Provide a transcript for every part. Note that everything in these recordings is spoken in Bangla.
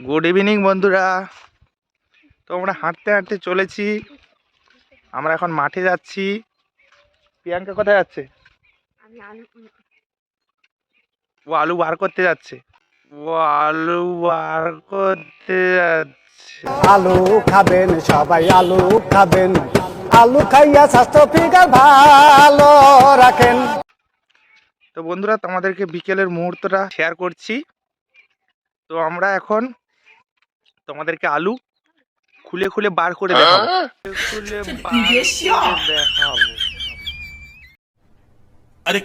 গুড ইভিনিং বন্ধুরা। তো আমরা হাঁটতে হাঁটতে চলেছি। আমরা এখন মাঠে যাচ্ছি। প্রিয়াঙ্কা কোথায় যাচ্ছে? আলু ও আলু বার করতে যাচ্ছে। ও আলু বার করতে যাচ্ছে। আলু খাবেন সবাই আলু খাবেন। আলু খাইয়া স্বাস্থ্য ফিগার ভালো রাখেন। তো বন্ধুরা তোমাদেরকে বিকেলের মুহূর্তটা শেয়ার করছি। তো আমরা এখন তোমাদেরকে আলু খুলে খুলে বার করে খুলে দেখাবো। আরে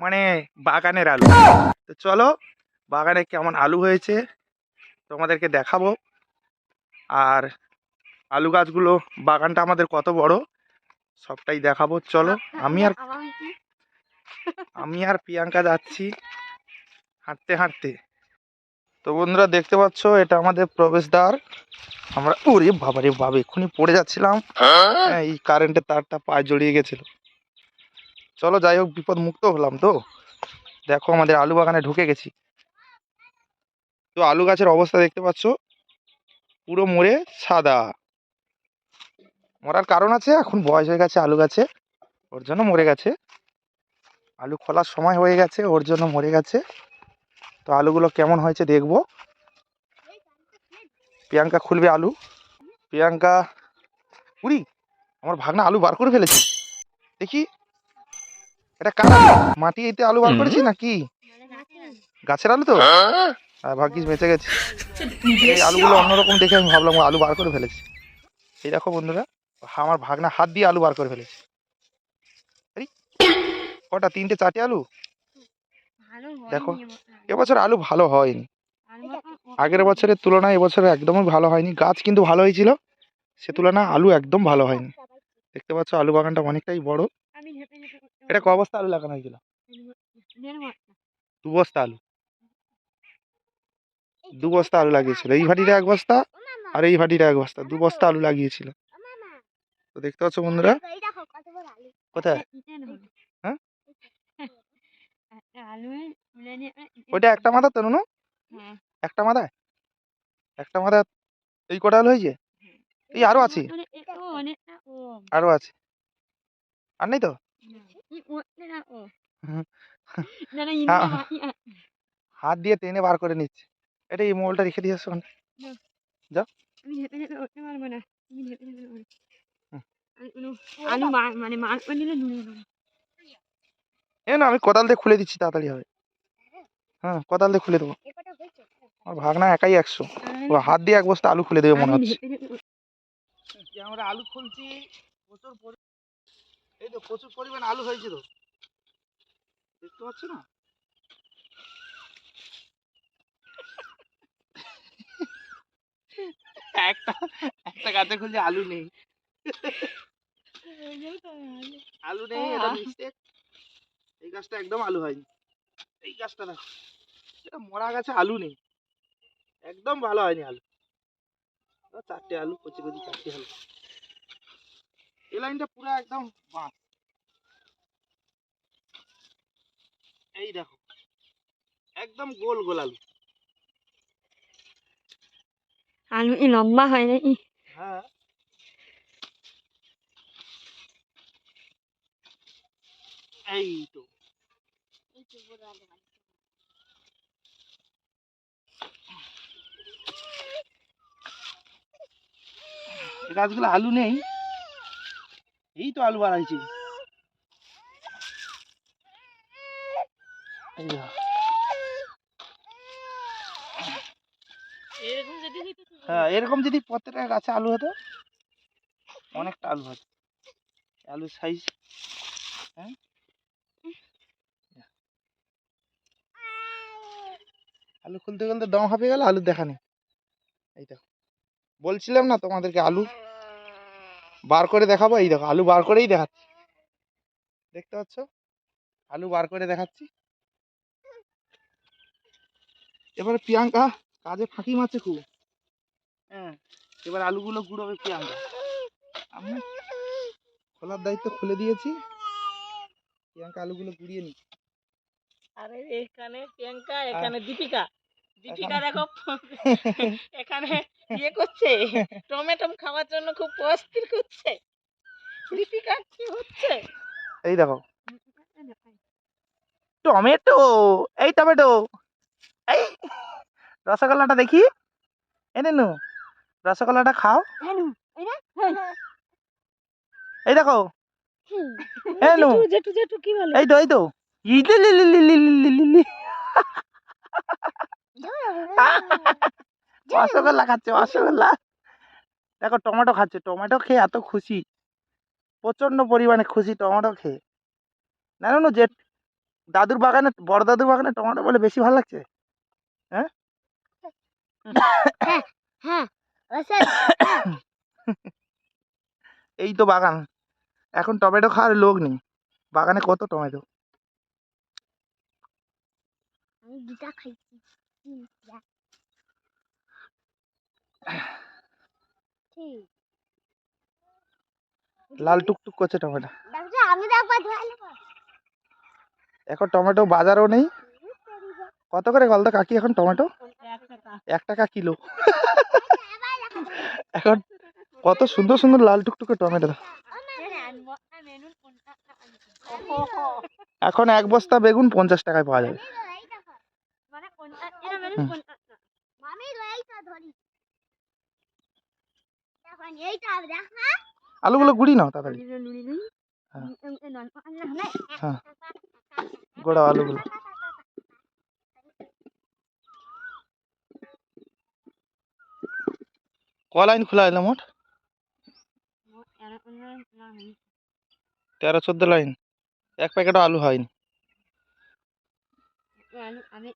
মানে বাগানের আলু। তো চলো বাগানে কেমন আলু হয়েছে তোমাদেরকে দেখাবো। আর আলু গাছগুলো বাগানটা আমাদের কত বড় সবটাই দেখাবো। চলো আমি আর আমি আর প্রিয়াঙ্কা যাচ্ছি। হাঁটতে হাঁটতে। তো বন্ধুরা দেখতে পাচ্ছ এটা আমাদের প্রবেশদ্বার। আমরা ওরে বাবারে বাবা এক্ষুনি পড়ে যাচ্ছিলাম। হ্যাঁ, এই কারেন্টের তারটা পায়ে জড়িয়ে গেছিল। চলো যাই হোক বিপদ মুক্ত হলাম তো। দেখো আমাদের আলু বাগানে ঢুকে গেছি। তো আলু গাছের অবস্থা দেখতে পাচ্ছ পুরো মরে সাদা। মরার কারণ আছে এখন বয়স হয়ে গেছে আলু গাছে ওর জন্য মরে গেছে। আলু খোলার সময় হয়ে গেছে ওর জন্য মরে গেছে। তো আলুগুলো কেমন হয়েছে দেখব? প্রিয়াঙ্কা খুলবে আলু? প্রিয়াঙ্কা উরি আমার ভাগনা আলু বার করে ফেলেছি। দেখি এটা কার মাটি মাটিতে আলু বার করেছি নাকি? গাছের আলু তো? আর ভাগ্যিস বেঁচে গেছে। এই আলুগুলো অন্যরকম দেখে আমি ভাবলাম আলু বার করে ফেলেছি। এই দেখো বন্ধুরা আমার ভাগনা হাত দিয়ে আলু বার করে ফেলেছে। আরে, কটা তিনটে চারটে আলু? দেখো। এবছর আলু ভালো হয়নি। আগের বছরের তুলনায় এবছর একদমই ভালো হয়নি। গাছ কিন্তু ভালো হয়েছিল সে তুলনায় আলু একদম ভালো হয়নি। দেখতে পাচ্ছ আলু বাগানটা অনেকটাই বড়। এটা ক বস্তা আলু লাগানো হয়েছিল? দু বস্তা আলু। দু বস্তা আলু লাগিয়েছিল। এই ভাটিটা এক বস্তা আর এই ভাটিটা এক বস্তা। দু বস্তা আলু লাগিয়েছিল। তো দেখতে পাচ্ছ বন্ধুরা কোথায়। হ্যাঁ? ইটের ওইটা একটা মাথা তো নুনু? হ্যাঁ। একটা মাথায়? একটা মাথায় এই কটা আলু হয়েছে? এই আরও আছে। মানে ও আরও আছে। আর নেই তো? হ্যাঁ। হাত দিয়ে টেনে বার করে নিচ্ছে। এটা এই মোলটা রেখে দিয়ে আসো মানে। না আমি কোদাল দিয়ে খুলে দিচ্ছি তাড়াতাড়ি হবে। হ্যাঁ কোদাল দিয়ে খুলে দেবো। আমার ভাগনা একাই একশো। ও হাত দিয়ে এক বস্তা আলু খুলে দেবে মনে হচ্ছে। আমরা আলু খুলছি প্রচুর এই তো প্রচুর পরিমাণ আলু হয়েছে তো। দেখতে পাচ্ছ না? একটা একটা গাছে খুলছে আলু নেই। আলু নেই এটা মিস্টেক এই গাছটা একদম আলু হয়নি। এই গাছটা দেখো। মরা গাছে আলু নেই। একদম ভালো হয়নি আলু। চারটে আলু কচি কচি চারটে আলু। এই লাইনটা পুরো একদম বাঁশ এই দেখো একদম গোল গোল আলু। আলু ই লম্বা হয় না ই হ্যাঁ। এই তো। গাছগুলো আলু নেই। এই তো আলু বাড়াইছে। হ্যাঁ এরকম যদি প্রত্যেকটা গাছে আলু হতো অনেকটা আলু হতো। আলুর সাইজ হ্যাঁ? আলু খুলতে খুলতে দম হাঁপিয়ে গেল আলু দেখা নেই। এই দেখো বলছিলাম না তোমাদেরকে আলু বার করে দেখাবো? এই দেখো আলু বার করেই দেখাচ্ছি। দেখতে পাচ্ছ? আলু বার করে দেখাচ্ছি। এবারে প্রিয়াঙ্কা কাজে ফাঁকি মারছে খুব। হ্যাঁ এবার আলুগুলো গুঁড়োবে প্রিয়াঙ্কা। আমি খোলার দায়িত্ব খুলে দিয়েছি। প্রিয়াঙ্কা আলুগুলো গুঁড়িয়ে নি আরে এখানে প্রিয়াঙ্কা এখানে দীপিকা। দীপিকা দেখো এখানে ইয়ে করছে টমেটো খাওয়ার জন্য খুব অস্থির করছে দীপিকা কি হচ্ছে। এই দেখো। টমেটো এই টমেটো এই রসগোল্লাটা দেখি এনে নু রসগোল্লাটা খাও। এই দেখো। এই নু জেঠু জেঠু কি বলে? এই তো এই তো। রসগোল্লা খাচ্ছে রসগোল্লা দেখো টমেটো খাচ্ছে। টমেটো খেয়ে এত খুশি। প্রচণ্ড পরিমাণে খুশি টমেটো খেয়ে। না না যে দাদুর বাগানে বড় দাদুর বাগানে টমেটো বলে বেশি ভালো লাগছে? হ্যাঁ? হ্যাঁ এই তো বাগান। এখন টমেটো খাওয়ার লোক নেই। বাগানে কত টমেটো? আমি দুটা খাইছি। লাল টুকটুক করছে টমেটো এখন টমেটো বাজারও নেই কত করে গলদা কাকি এখন টমেটো এক টাকা কিলো এখন কত সুন্দর সুন্দর লাল টুকটুকে টমেটো এখন এক বস্তা বেগুন পঞ্চাশ টাকায় পাওয়া যাবে মানে কোনটা এটা মানে হুম। কোনটা মামি এইটা ধরি এখন এইটা দেখা আলুগুলো গুড়ি নাও তাড়াতাড়ি হ্যাঁ। হ্যাঁ। গোড়া আলুগুলো ক লাইন খোলা এলো মোট তেরো চোদ্দ লাইন। এক প্যাকেটও আলু হয়নি আমি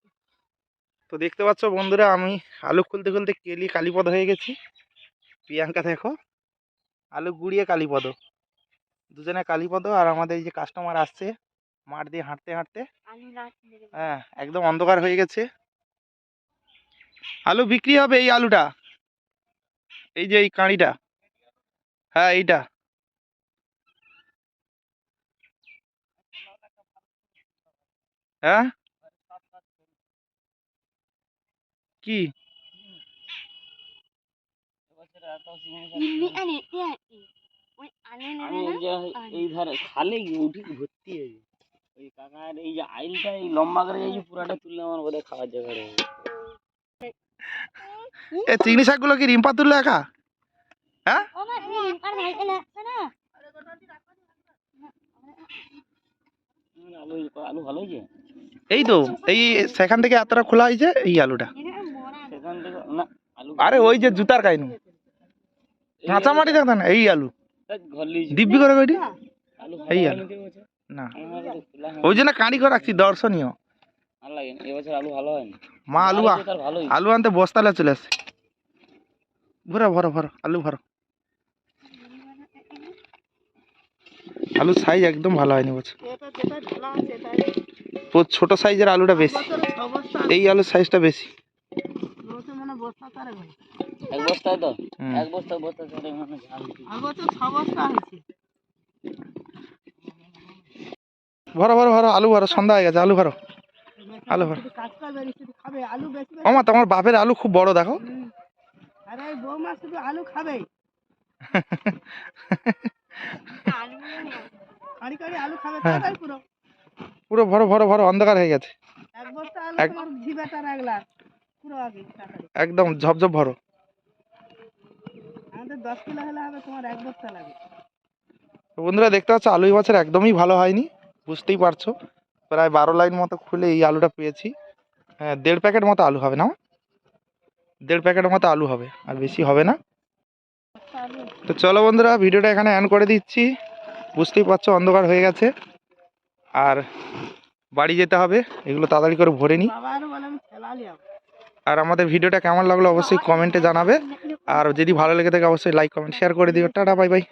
তো দেখতে পাচ্ছ বন্ধুরা আমি আলু খুলতে খুলতে কেলি কালীপদ হয়ে গেছি। প্রিয়াঙ্কা দেখো আলু গুড়িয়ে কালীপদ। দুজনে কালীপদ আর আমাদের এই যে কাস্টমার আসছে মাঠ দিয়ে হাঁটতে হাঁটতে। হ্যাঁ একদম অন্ধকার হয়ে গেছে। আলু বিক্রি হবে এই আলুটা। এই যে এই কাঁড়িটা। হ্যাঁ এইটা। হ্যাঁ? কি? এই ধারে খালে উঠি ভর্তি হয়েছে ওই কাকার এই যে আইলটা এই লম্বা করে এই যে পুরাটা তুললে আমার বোধহয় খাওয়ার জায়গা রয়ে এ চিংড়ি শাকগুলো কি রিম্পা তুললো একা? হুম, আলু আলু ভালো হয়েছে? এই তো এই সেখান থেকে এতটা খোলা হয়েছে এই আলুটা। আরে ওই যে জুতার কাহিনী। কাঁচা মাটি দেখ না এই আলু। দিব্যি করে কইটি এই আলু। না। ওই জন্য কাঁড়ি করে রাখছি দর্শনীয়। মা আলু আলু আনতে বস্তালে চলে আসে ভরো ভরো ভরো আলু ভরো। আলু সাইজ একদম ভালো হয়নি বলছে। ছোট সাইজের আলুটা বেশি। এই আলুর সাইজটা বেশি। এক বস্তায় তো এক বস্তা বস্তা চারে মানে। আর বছর ছ বস্তা হয়েছে। ভরো ভরো ভরো আলু ভরো সন্ধ্যা হয়ে গেছে আলু ভরো। আলু ভরো। শুধু কাজ শুধু খাবে আলু বেশি বেশি। ওমা তোমার বাপের আলু খুব বড় দেখো। আরে বৌমা শুধু আলু খাবে। আলু। তাড়াতাড়ি পুরো। পুরো ভরো ভরো ভরো অন্ধকার হয়ে গেছে। এক বস্তা আলু এক- তোমার পুরো আগে একদম ঝপঝপ ভরো। দশ কিলো হলে হবে তোমার এক বস্তা লাগে। তো বন্ধুরা দেখতে পাচ্ছ আলু বছর একদমই ভালো হয়নি বুঝতেই পারছ। প্রায় বারো লাইন মতো খুলে এই আলুটা পেয়েছি। হ্যাঁ দেড় প্যাকেট মতো আলু হবে না? দেড় প্যাকেট মতো আলু হবে আর বেশি হবে না। তো চলো বন্ধুরা ভিডিওটা এখানে অ্যান করে দিচ্ছি। বুঝতেই পারছ অন্ধকার হয়ে গেছে। আর বাড়ি যেতে হবে এগুলো তাড়াতাড়ি করে ভরে নিই আর আমাদের ভিডিওটা কেমন লাগল অবশ্যই কমেন্টে জানাবে। আর যদি ভালো লেগে থাকে অবশ্যই লাইক কমেন্ট শেয়ার করে দিও। Tata bye bye